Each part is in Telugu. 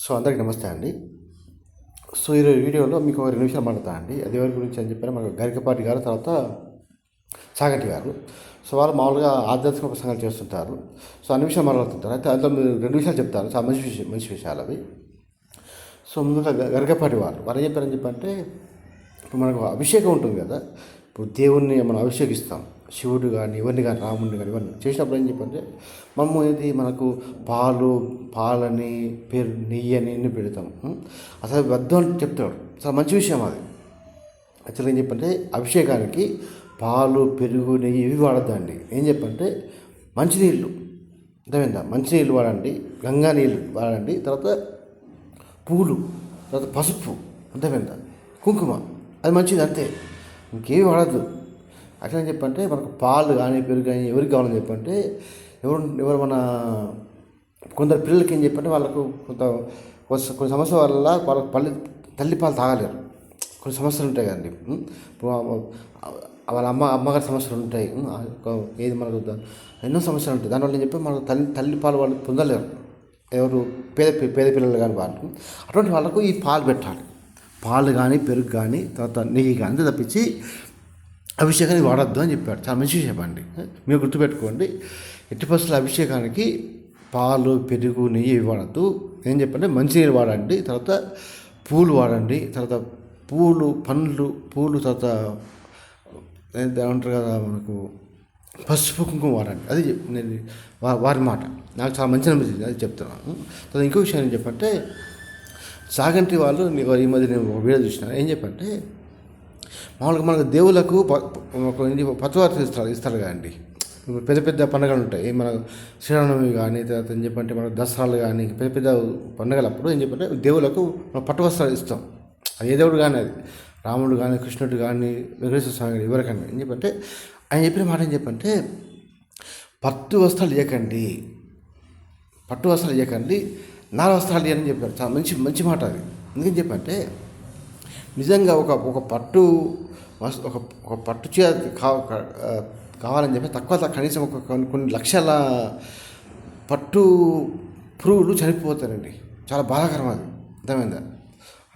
సో అందరికి నమస్తే అండి. సో ఈరోజు వీడియోలో మీకు ఒక రెండు నిమిషాలు మాట్లాడతా అండి అది ఎవరి గురించి అని చెప్పారు మనకు గరికపాటి గారు తర్వాత సాగటి గారు. సో వాళ్ళు మామూలుగా ఆధ్యాత్మిక ప్రసంగాలు చేస్తుంటారు. సో అన్ని విషయాలు మాట్లాడుతుంటారు. అయితే అందులో మీరు రెండు విషయాలు చెప్తారు. చాలా మంచి విషయం మంచి విషయాలు అవి. సో ముందుగా గరికపాటి వారు. వారు ఏం చెప్పారని చెప్పంటే ఇప్పుడు మనకు అభిషేకం ఉంటుంది కదా. ఇప్పుడు దేవుణ్ణి మనం అభిషేకిస్తాం. శివుడు కానీ ఇవన్నీ కానీ రాముడిని కానీ ఇవన్నీ చేసినప్పుడు ఏం చెప్పంటే మనము ఏది మనకు పాలు పాలని పేరు నెయ్యి అని ఎన్ని పెడతాం అసలు వద్దు అని చెప్తాడు చాలా మంచి విషయం అది. యాక్చువల్గా ఏం చెప్పంటే అభిషేకానికి పాలు పెరుగు నెయ్యి ఇవి వాడద్దండి. ఏం చెప్పంటే మంచినీళ్ళు అర్థమైందా? మంచినీళ్ళు వాడండి గంగా నీళ్ళు వాడండి తర్వాత పూలు తర్వాత పసుపు అర్థమైందా? కుంకుమ అది మంచిది అంతే. ఇంకేమి వాడద్దు. అట్లా అని చెప్పంటే మనకు పాలు కానీ పెరుగు కానీ ఎవరికి కావాలని చెప్పంటే ఎవరు ఎవరు మన కొందరు పిల్లలకి ఏం చెప్పంటే వాళ్ళకు కొంత కొ- కొన్ని సమస్య వల్ల వాళ్ళ పల్లి తల్లి పాలు తాగలేరు. కొన్ని సమస్యలు ఉంటాయి కదండి. వాళ్ళ అమ్మ అమ్మగారి సమస్యలు ఉంటాయి. ఏది మనకు ఎన్నో సమస్యలు ఉంటాయి. దానివల్ల ఏం చెప్పి మనకు తల్లి తల్లి పాలు వాళ్ళు పొందలేరు. ఎవరు పేద పేద పిల్లలు కానీ వాళ్ళు. అటువంటి వాళ్ళకు ఈ పాలు పెట్టాలి. పాలు కానీ పెరుగు కానీ తర్వాత నెయ్యి కానీ తప్పించి అభిషేకానికి వాడద్దు అని చెప్పాడు చాలా మంచి చెప్పండి. అండి మీరు గుర్తుపెట్టుకోండి. ఎట్టి పరిస్థితుల అభిషేకానికి పాలు పెరుగు నెయ్యి వాడద్దు. ఏం చెప్పండి మంచినీళ్ళు వాడండి. తర్వాత పూలు వాడండి. తర్వాత పూలు పండ్లు పూలు తర్వాత ఏమంటారు కదా మనకు పసుపు కుంకుమ వాడండి. అది నేను వారి మాట. నాకు చాలా మంచి అనిపించింది అది చెప్తున్నాను. తర్వాత ఇంకో విషయం ఏం చెప్పంటే సాగంటి వాళ్ళు ఈ మధ్య నేను ఒక వీడియో చూసినాను. ఏం చెప్పంటే మామూలుగా మనకు దేవులకు ప- పత్రవార్తలు ఇస్తారు ఇస్తారు కదండి. పెద్ద పెద్ద పండుగలు ఉంటాయి. మన శ్రీరామనవమి కానీ తర్వాత ఏం చెప్పంటే మనకు దసరాలు కానీ పెద్ద పెద్ద పండుగలప్పుడు ఏం చెప్పంటే దేవులకు మనం పట్టు వస్త్రాలు ఇస్తాం. అది ఏ దేవుడు కానీ అది. రాముడు కానీ కృష్ణుడు కానీ వెంకటేశ్వర స్వామి కానీ ఎవరికైనా ఏం చెప్పంటే ఆయన చెప్పిన మాట ఏం చెప్పంటే పట్టు వస్త్రాలు ఇవ్వకండి పట్టు వస్త్రాలు ఇవ్వకండి నాలుగు వస్త్రాలు ఇవ్వని చెప్పారు. చాలా మంచి మంచి మాట అది. ఎందుకని చెప్పంటే నిజంగా ఒక ఒక పట్టు ఒక ఒక పట్టు చీర కావాలని చెప్పి తక్కువ కనీసం ఒక కొన్ని కొన్ని లక్షల పట్టు పురుగులు చనిపోతారండి చాలా బాధాకరం అది అర్థమైందా?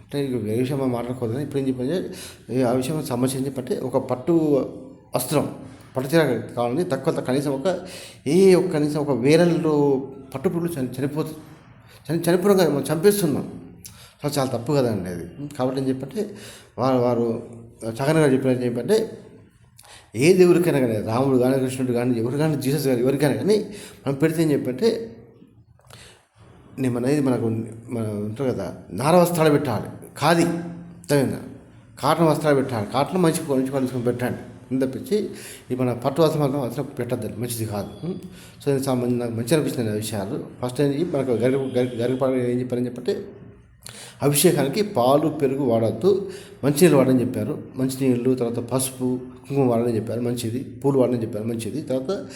అంటే ఇక ఏ విషయం మనం మాట్లాడుకోవద్దని ఇప్పుడు ఏం చెప్పంటే ఆ విషయం సమస్య ఏం చెప్పంటే ఒక పట్టు వస్త్రం పట్టు చీర కావాలని తక్కువ కనీసం ఒక ఏ ఒక కనీసం ఒక వేరల్లో పట్టు పురుగులు చని చనిపోతుంది చని చనిపోవడం కాదు మనం చంపేస్తున్నాం. చాలా చాలా తప్పు కదండి అది. కాబట్టి ఏం చెప్పంటే వారు వారు చగన్ గారు చెప్పినట్టు చెప్పంటే ఏ దేవుడికైనా కానీ రాముడు కానీ కృష్ణుడు కానీ ఎవరు కానీ జీసస్ కానీ ఎవరికైనా కానీ మనం పెడితే ఏం చెప్పంటే నేను అనేది మనకు మన ఉంటారు కదా నార వస్త్రాలు పెట్టాలి. ఖాదీ అర్థమైందా? కాటన్ వస్త్రాలు పెట్టాలి. కాటన్ మంచి మంచి తీసుకొని పెట్టండి. తప్పించి ఇది మన పట్టు వస్త్రం మాత్రం అసలు పెట్టద్దు మంచిది కాదు. సో ఇది సంబంధించి నాకు మంచి అనిపించింది విషయాలు. ఫస్ట్ ఏంటి మనకు గరి గరి గరిపాడు ఏం చెప్పారని చెప్పంటే అభిషేకానికి పాలు పెరుగు వాడద్దు. మంచినీళ్ళు వాడని చెప్పారు. మంచినీళ్ళు తర్వాత పసుపు కుంకుమ వాడని చెప్పారు. మంచిది. పూలు వాడని చెప్పారు. మంచిది. తర్వాత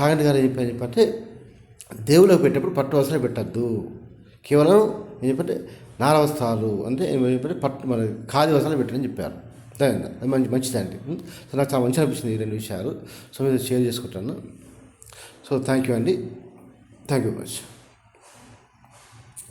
చాగంటి గారు ఏం చెప్పారు? చెప్పంటే దేవుళ్ళకి పెట్టేప్పుడు పట్టు వస్త్రాలు పెట్టద్దు. కేవలం ఏం చెప్పంటే నార వస్త్రాలు అంటే చెప్పంటే పట్టు మన ఖాదీ వస్త్రాలు పెట్టని చెప్పారు. అది మంచి మంచిదండి. సో నాకు చాలా మంచి అనిపించింది ఈ రెండు విషయాలు. సో మీరు షేర్ చేసుకుంటాను. సో థ్యాంక్ యూ అండి. Thank you much